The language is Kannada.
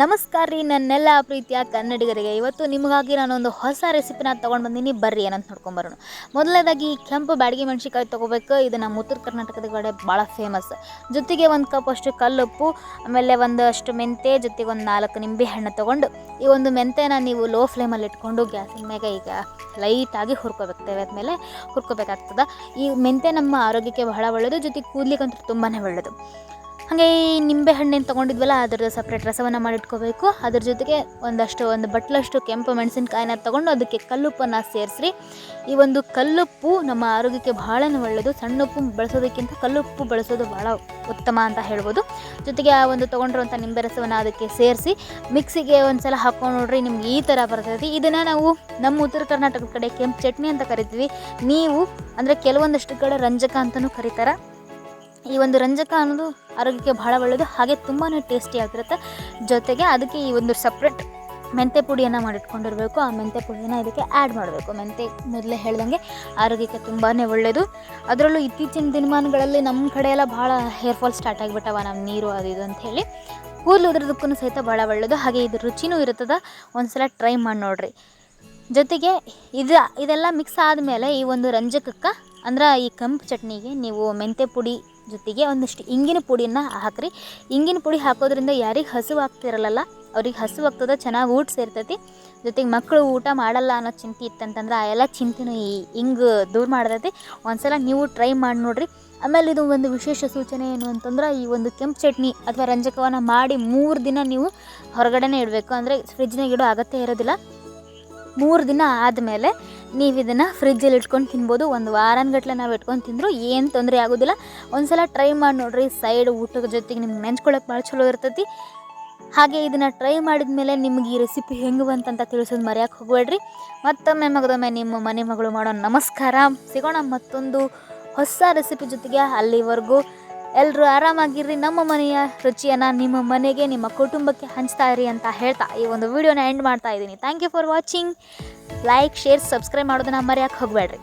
ನಮಸ್ಕಾರ ರೀ ನನ್ನೆಲ್ಲ ಪ್ರೀತಿಯ ಕನ್ನಡಿಗರಿಗೆ. ಇವತ್ತು ನಿಮಗಾಗಿ ನಾನು ಒಂದು ಹೊಸ ರೆಸಿಪಿನ ತೊಗೊಂಡು ಬಂದೀನಿ ಬರ್ರಿ, ಏನಂತ ನೋಡ್ಕೊಂಬರೋಣ ಮೊದಲನೇದಾಗಿ ಕೆಂಪು ಬ್ಯಾಡಗಿ ಮೆಣಸಿಕಾಯಿ ತೊಗೋಬೇಕು. ಇದು ನಮ್ಮ ಉತ್ತರ ಕರ್ನಾಟಕದ ಕಡೆ ಭಾಳ ಫೇಮಸ್ ಜೊತೆಗೆ ಒಂದು ಕಪ್ ಅಷ್ಟು ಕಲ್ಲುಪ್ಪು, ಆಮೇಲೆ ಒಂದಷ್ಟು ಮೆಂತೆ, ಜೊತೆಗೆ ಒಂದು ನಾಲ್ಕು ನಿಂಬೆ ಹಣ್ಣು ತೊಗೊಂಡು, ಈ ಒಂದು ಮೆಂತೆನ ನೀವು ಲೋ ಫ್ಲೇಮಲ್ಲಿ ಇಟ್ಕೊಂಡು ಗ್ಯಾಸಿನ ಮೇಲೆ ಈಗ ಲೈಟಾಗಿ ಹುರ್ಕೋಬೇಕು. ತೇವೆ ಮೇಲೆ ಹುರ್ಕೋಬೇಕಾಗ್ತದೆ. ಈ ಮೆಂತೆ ನಮ್ಮ ಆರೋಗ್ಯಕ್ಕೆ ಬಹಳ ಒಳ್ಳೆಯದು ಜೊತೆಗೆ ಕೂದಲಿಕ್ಕಂತೂ ತುಂಬಾ ಒಳ್ಳೆಯದು ಹಾಗೆ ಈ ನಿಂಬೆ ಹಣ್ಣೇನು ತೊಗೊಂಡಿದ್ವಲ್ಲ ಅದ್ರದ್ದು ಸಪ್ರೇಟ್ ರಸವನ್ನು ಮಾಡಿಟ್ಕೋಬೇಕು. ಅದ್ರ ಜೊತೆಗೆ ಒಂದಷ್ಟು, ಒಂದು ಬಟ್ಲಷ್ಟು ಕೆಂಪು ಮೆಣಸಿನ್ಕಾಯಿನ ತೊಗೊಂಡು ಅದಕ್ಕೆ ಕಲ್ಲುಪ್ಪನ್ನು ಸೇರಿಸ್ರಿ. ಈ ಒಂದು ಕಲ್ಲುಪ್ಪು ನಮ್ಮ ಆರೋಗ್ಯಕ್ಕೆ ಭಾಳ ಒಳ್ಳೆಯದು ಸಣ್ಣ ಉಪ್ಪು ಬಳಸೋದಕ್ಕಿಂತ ಕಲ್ಲುಪ್ಪು ಬಳಸೋದು ಭಾಳ ಉತ್ತಮ ಅಂತ ಹೇಳ್ಬೋದು. ಜೊತೆಗೆ ಆ ಒಂದು ತೊಗೊಂಡಿರುವಂಥ ನಿಂಬೆ ರಸವನ್ನು ಅದಕ್ಕೆ ಸೇರಿಸಿ, ಮಿಕ್ಸಿಗೆ ಒಂದು ಸಲ ಹಾಕೊಂಡು ನೋಡ್ರಿ ನಿಮ್ಗೆ ಈ ಥರ ಬರ್ತೈತಿ ಇದನ್ನು ನಾವು ನಮ್ಮ ಉತ್ತರ ಕರ್ನಾಟಕದ ಕಡೆ ಕೆಂಪು ಚಟ್ನಿ ಅಂತ ಕರಿತೀವಿ. ನೀವು ಅಂದರೆ ಕೆಲವೊಂದಷ್ಟು ಕಡೆ ರಂಜಕ ಅಂತಲೂ ಕರೀತಾರೆ. ಈ ಒಂದು ರಂಜಕ ಅನ್ನೋದು ಆರೋಗ್ಯಕ್ಕೆ ಬಹಳ ಒಳ್ಳೆಯದು ಹಾಗೆ ತುಂಬಾ ಟೇಸ್ಟಿ ಆಗಿರುತ್ತೆ. ಜೊತೆಗೆ ಅದಕ್ಕೆ ಈ ಒಂದು ಸಪ್ರೇಟ್ ಮೆಂತೆ ಪುಡಿಯನ್ನು ಮಾಡಿಟ್ಕೊಂಡಿರಬೇಕು. ಆ ಮೆಂತೆ ಪುಡಿಯನ್ನು ಇದಕ್ಕೆ ಆ್ಯಡ್ ಮಾಡಬೇಕು. ಮೆಂತೆ ಮೊದಲೇ ಹೇಳ್ದಂಗೆ ಆರೋಗ್ಯಕ್ಕೆ ತುಂಬಾ ಒಳ್ಳೆಯದು ಅದರಲ್ಲೂ ಇತ್ತೀಚಿನ ದಿನಮಾನಗಳಲ್ಲಿ ನಮ್ಮ ಕಡೆ ಎಲ್ಲ ಭಾಳ ಹೇರ್ ಫಾಲ್ ಸ್ಟಾರ್ಟ್ ಆಗಿಬಿಟ್ಟವ ನಮ್ಮ ನೀರು ಅದು ಇದು ಅಂತ ಕೂದಲು ಉದ್ರದಕ್ಕೂ ಸಹಿತ ಭಾಳ ಒಳ್ಳೆಯದು ಹಾಗೆ ಇದು ರುಚಿನೂ ಇರ್ತದೆ ಒಂದ್ಸಲ ಟ್ರೈ ಮಾಡಿ ನೋಡಿರಿ. ಜೊತೆಗೆ ಇದು, ಇದೆಲ್ಲ ಮಿಕ್ಸ್ ಆದಮೇಲೆ ಈ ಒಂದು ರಂಜಕಕ್ಕೆ ಅಂದ್ರೆ ಈ ಕೆಂಪು ಚಟ್ನಿಗೆ ನೀವು ಮೆಂತೆ ಪುಡಿ ಜೊತೆಗೆ ಒಂದಿಷ್ಟು ಇಂಗಿನ ಪುಡಿಯನ್ನು ಹಾಕ್ರಿ. ಇಂಗಿನ ಪುಡಿ ಹಾಕೋದ್ರಿಂದ ಯಾರಿಗೆ ಹಸಿವು ಆಗ್ತಿರಲ್ಲ ಅವ್ರಿಗೆ ಹಸು ಆಗ್ತದೆ, ಚೆನ್ನಾಗಿ ಊಟ ಸೇರ್ತೈತಿ. ಜೊತೆಗೆ ಮಕ್ಕಳು ಊಟ ಮಾಡಲ್ಲ ಅನ್ನೋ ಚಿಂತೆ ಇತ್ತಂತಂದ್ರೆ ಆ ಎಲ್ಲ ಚಿಂತೆನೂ ಈ ಹಿಂಗೆ ದೂರ ಮಾಡ್ತೈತಿ. ಒಂದ್ಸಲ ನೀವು ಟ್ರೈ ಮಾಡಿ ನೋಡ್ರಿ. ಆಮೇಲೆ ಇದು ಒಂದು ವಿಶೇಷ ಸೂಚನೆ ಏನು ಅಂತಂದ್ರೆ ಈ ಒಂದು ಕೆಂಪು ಚಟ್ನಿ ಅಥವಾ ರಂಜಕವನ್ನು ಮಾಡಿ ಮೂರು ದಿನ ನೀವು ಹೊರಗಡೆನೇ ಇಡಬೇಕು. ಅಂದರೆ ಫ್ರಿಜ್ನಾಗ ಇಡೋ ಅಗತ್ಯ ಇರೋದಿಲ್ಲ. ಮೂರು ದಿನ ಆದಮೇಲೆ ನೀವು ಇದನ್ನು ಫ್ರಿಜ್ಜಲ್ಲಿ ಇಟ್ಕೊಂಡು ತಿನ್ಬೋದು. ಒಂದು ವಾರನ್ಗಟ್ಲೆ ನಾವು ಇಟ್ಕೊಂಡು ತಿಂದರೂ ಏನು ತೊಂದರೆ ಆಗೋದಿಲ್ಲ. ಒಂದ್ಸಲ ಟ್ರೈ ಮಾಡಿ ನೋಡಿರಿ ಸೈಡ್ ಊಟದ ಜೊತೆಗೆ ನಿಮ್ಗೆ ನೆಂಚ್ಕೊಳ್ಳೋಕೆ ಭಾಳ ಚಲೋ ಇರ್ತೈತಿ. ಹಾಗೆ ಇದನ್ನು ಟ್ರೈ ಮಾಡಿದ ಮೇಲೆ ನಿಮ್ಗೆ ಈ ರೆಸಿಪಿ ಹೆಂಗೆ ಬಂತಂತ ತಿಳಿಸೋದು ಮರೆಯಕ್ಕೆ ಹೋಗಬೇಡ್ರಿ ಮತ್ತೊಮ್ಮೆ ಮಗದೊಮ್ಮೆ ನಿಮ್ಮ ಮನೆ ಮಗಳು ಮಾಡೋ ನಮಸ್ಕಾರ. ಸಿಗೋಣ ಮತ್ತೊಂದು ಹೊಸ ರೆಸಿಪಿ ಜೊತೆಗೆ ಅಲ್ಲಿವರೆಗೂ. ಎಲ್ಲರೂ ಆರಾಮಾಗಿರ್ರಿ. ನಮ್ಮ ಮನೆಯ ರುಚಿಯನ್ನು ನಿಮ್ಮ ಮನೆಗೆ, ನಿಮ್ಮ ಕುಟುಂಬಕ್ಕೆ ಹಂಚ್ತಾ ಇರಿ ಅಂತ ಹೇಳ್ತಾ ಈ ಒಂದು ವಿಡಿಯೋನ ಎಂಡ್ ಮಾಡ್ತಾ ಇದ್ದೀನಿ. Thank you for watching like share subscribe ಮಾಡೋದನ್ನ ಮರೆಯೋಕೆ ಹೋಗಬೇಡ್ರಿ.